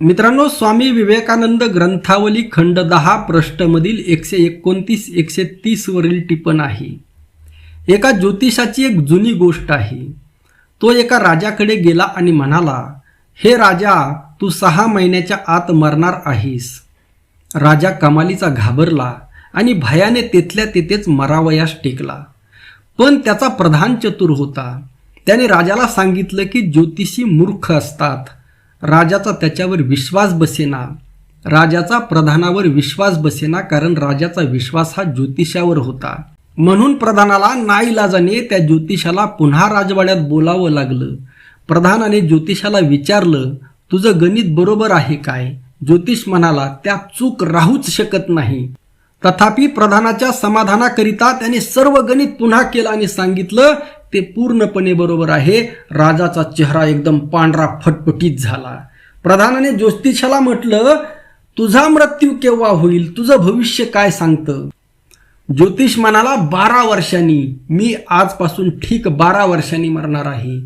मित्रांनो स्वामी विवेकानंद ग्रंथावली खंड दहा पृष्ठमधील एकशे एकोणतीस एकशे तीसवरील टिपण आहे. एका ज्योतिषाची एक जुनी गोष्ट आहे. तो एका राजाकडे गेला आणि म्हणाला हे राजा तू सहा महिन्याच्या आत मरणार आहेस. राजा कमालीचा घाबरला आणि भयाने तेथल्या तेथेच मरावयास टेकला. पण त्याचा प्रधान चतुर होता. त्याने राजाला सांगितलं की ज्योतिषी मूर्ख असतात. राजाचा त्याच्यावर विश्वास बसेना. राजाचा प्रधानावर विश्वास बसेना कारण राजाचा विश्वास हा ज्योतिषावर होता. म्हणून प्रधानाला नाईलाजाने त्या ज्योतिषाला पुन्हा राजवाड्यात बोलावं लागलं. प्रधानाने ज्योतिषाला विचारलं तुझं गणित बरोबर आहे काय ज्योतिष म्हणाला त्या चूक राहूच शकत नाही. तथापि प्रधानाच्या समाधानाकरिता त्याने सर्व गणित पुन्हा केलं आणि सांगितलं ते पूर्णपणे बरोबर आहे. राजाचा चेहरा एकदम पांढरा फटफटीत झाला. प्रधानाने ज्योतिषाला म्हटलं तुझा मृत्यू केव्हा होईल? तुझं भविष्य काय सांगतं? ज्योतिष म्हणाला बारा वर्षांनी. मी आजपासून ठीक बारा वर्षांनी मरणार आहे.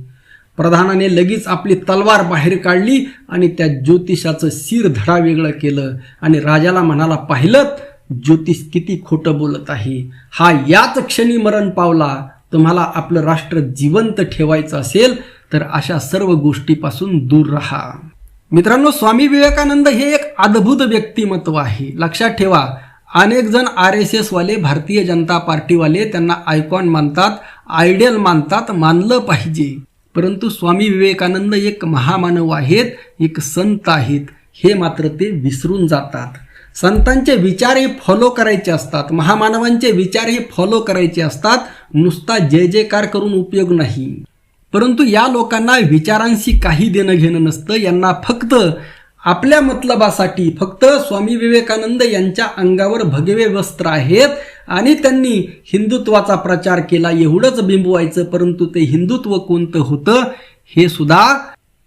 प्रधानाने लगेच आपली तलवार बाहेर काढली आणि त्या ज्योतिषाचं शिर धडा वेगळं केलं आणि राजाला म्हणाला पाहिलं ज्योतिष किती खोटं बोलत आहे. हा याच क्षणी मरण पावला. तुम्हाला आपलं राष्ट्र जिवंत ठेवायचं असेल तर अशा सर्व गोष्टीपासून दूर राहा. मित्रांनो स्वामी विवेकानंद हे एक अद्भुत व्यक्तिमत्व आहे. लक्षात ठेवा अनेक जण आर एस एस वाले भारतीय जनता पार्टीवाले त्यांना आयकॉन मानतात आयडियल मानतात मानलं पाहिजे. परंतु स्वामी विवेकानंद एक महामानव आहेत एक संत आहेत हे मात्र ते विसरून जातात. संतांचे विचारही फॉलो करायचे असतात. महामानवांचे विचारही फॉलो करायचे असतात. नुसता जय जयकार करून उपयोग नाही. परंतु या लोकांना विचारांशी काही देणं घेणं नसतं. यांना फक्त आपल्या मतलबासाठी फक्त स्वामी विवेकानंद यांच्या अंगावर भगवे वस्त्र आहेत आणि त्यांनी हिंदुत्वाचा प्रचार केला. एवढंच बिंबवायचं परंतु ते हिंदुत्व कोणतं होतं हे सुद्धा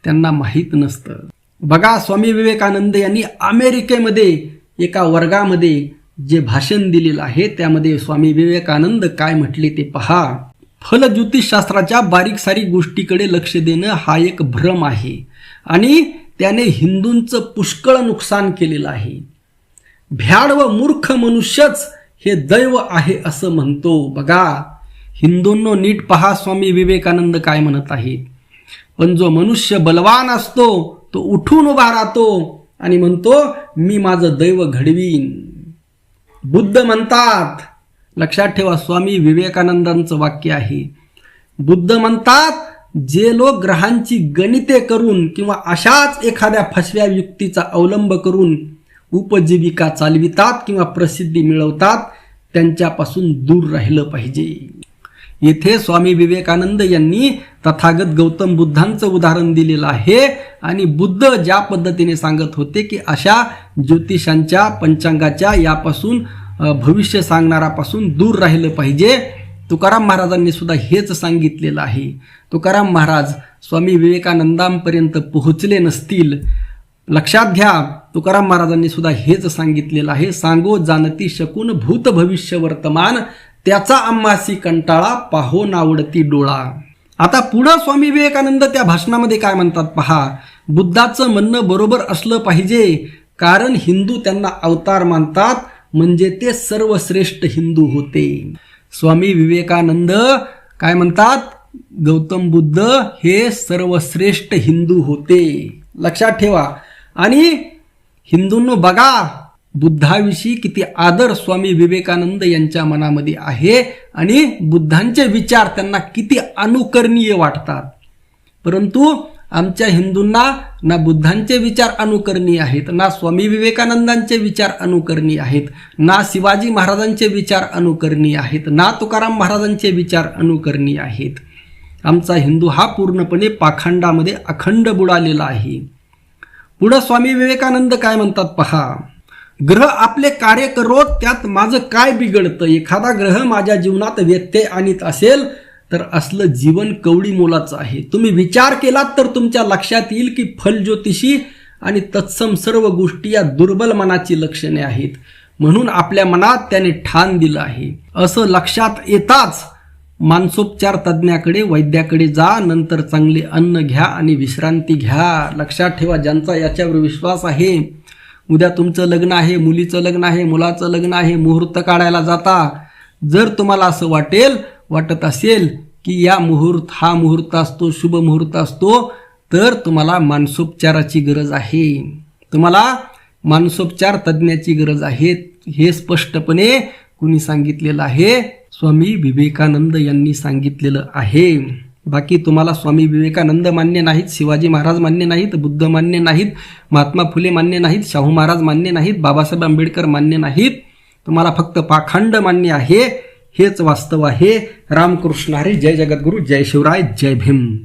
त्यांना माहीत नसतं. बघा स्वामी विवेकानंद यांनी अमेरिकेमध्ये एका वर्गामध्ये जे भाषण दिलेलं आहे त्यामध्ये स्वामी विवेकानंद काय म्हटले ते पहा. फल ज्योतिषशास्त्राच्या बारीक सारीक गोष्टीकडे लक्ष देणं हा एक भ्रम आहे. आणि त्याने हिंदूंचं पुष्कळ नुकसान केलेलं आहे. भ्याड व मूर्ख मनुष्यच हे दैव आहे असं म्हणतो. बघा हिंदूंनो नीट पहा स्वामी विवेकानंद काय म्हणत आहेत. पण जो मनुष्य बलवान असतो तो उठून उभा राहतो. आणि म्हणतो मी माझं दैव घडवीन. बुद्ध म्हणतात लक्षात ठेवा स्वामी विवेकानंदांचं वाक्य आहे. बुद्ध म्हणतात जे लोक ग्रहांची गणिते करून किंवा अशाच एखाद्या फसव्या युक्तीचा अवलंब करून उपजीविका चालवितात किंवा प्रसिद्धी मिळवतात त्यांच्यापासून दूर राहिलं पाहिजे. येथे स्वामी विवेकानंद यांनी तथागत गौतम बुद्धांचं उदाहरण दिलेलं आहे. आणि बुद्ध ज्या पद्धतीने सांगत होते की अशा ज्योतिषांच्या पंचांगाच्या यापासून भविष्य सांगणारापासून दूर राहिलं पाहिजे. तुकाराम महाराजांनी सुद्धा हेच सांगितलेलं आहे. तुकाराम महाराज स्वामी विवेकानंदांपर्यंत पोहोचले नसतील. लक्षात घ्या तुकाराम महाराजांनी सुद्धा हेच सांगितलेलं आहे. सांगो जानती शकून भूत भविष्य वर्तमान त्याचा आम्हासी कंटाळा पाहो नावडती डोळा. आता पुढं स्वामी विवेकानंद त्या भाषणामध्ये काय म्हणतात पहा? बुद्धाचं म्हणणं बरोबर असलं पाहिजे कारण हिंदू त्यांना अवतार मानतात म्हणजे ते सर्वश्रेष्ठ हिंदू होते. स्वामी विवेकानंद काय म्हणतात? गौतम बुद्ध हे सर्वश्रेष्ठ हिंदू होते. लक्षात ठेवा. आणि हिंदूंनो बघा बुद्धाविषयी किती आदर स्वामी विवेकानंद यांच्या मनामध्ये आहे आणि बुद्धांचे विचार त्यांना किती अनुकरणीय वाटतात. परंतु आमच्या हिंदूंना ना बुद्धांचे विचार अनुकरणीय आहेत ना स्वामी विवेकानंदांचे विचार अनुकरणीय आहेत ना शिवाजी महाराजांचे विचार अनुकरणीय आहेत ना तुकाराम महाराजांचे विचार अनुकरणीय आहेत. आमचा हिंदू हा पूर्णपणे पाखंडामध्ये अखंड बुडालेला आहे. पुढं स्वामी विवेकानंद काय म्हणतात पहा? ग्रह आपले कार्य करोत त्यात माझं काय बिघडतं? एखादा ग्रह माझ्या जीवनात व्यत्यय आणीत असेल तर असलं जीवन कवडी मोलाचं आहे. तुम्ही विचार केलात तर तुमच्या लक्षात येईल की फलज्योतिषी आणि तत्सम सर्व गोष्टी या दुर्बल मनाची लक्षणे आहेत. म्हणून आपल्या मनात त्याने ठाण दिलं आहे. असं लक्षात येताच मानसोपचार तज्ज्ञाकडे वैद्याकडे जा नंतर चांगले अन्न घ्या आणि विश्रांती घ्या. लक्षात ठेवा ज्यांचा याच्यावर विश्वास आहे उद्या तुमचं लग्न आहे मुलीचं लग्न आहे मुलाचं लग्न आहे मुहूर्त काढायला जाता. जर तुम्हाला असं वाटेल वाटत असेल की या मुहूर्त हा मुहूर्त असतो शुभ मुहूर्त असतो तर तुम्हाला मानसोपचाराची गरज आहे. तुम्हाला मानसोपचार तज्ज्ञाची गरज आहे. हे स्पष्टपणे कुणी सांगितलेलं आहे? स्वामी विवेकानंद यांनी सांगितलेलं आहे. बाकी तुम्हाला स्वामी विवेकानंद मान्य नाहीत शिवाजी महाराज मान्य नाहीत बुद्ध मान्य नाहीत महात्मा फुले मान्य नाहीत शाहू महाराज मान्य नाहीत बाबासाहेब आंबेडकर मान्य नाहीत. तुम्हाला फक्त पाखंड मान्य आहे हेच वास्तव आहे. रामकृष्ण हरी जय जगद्गुरु जय शिवराय जय भीम.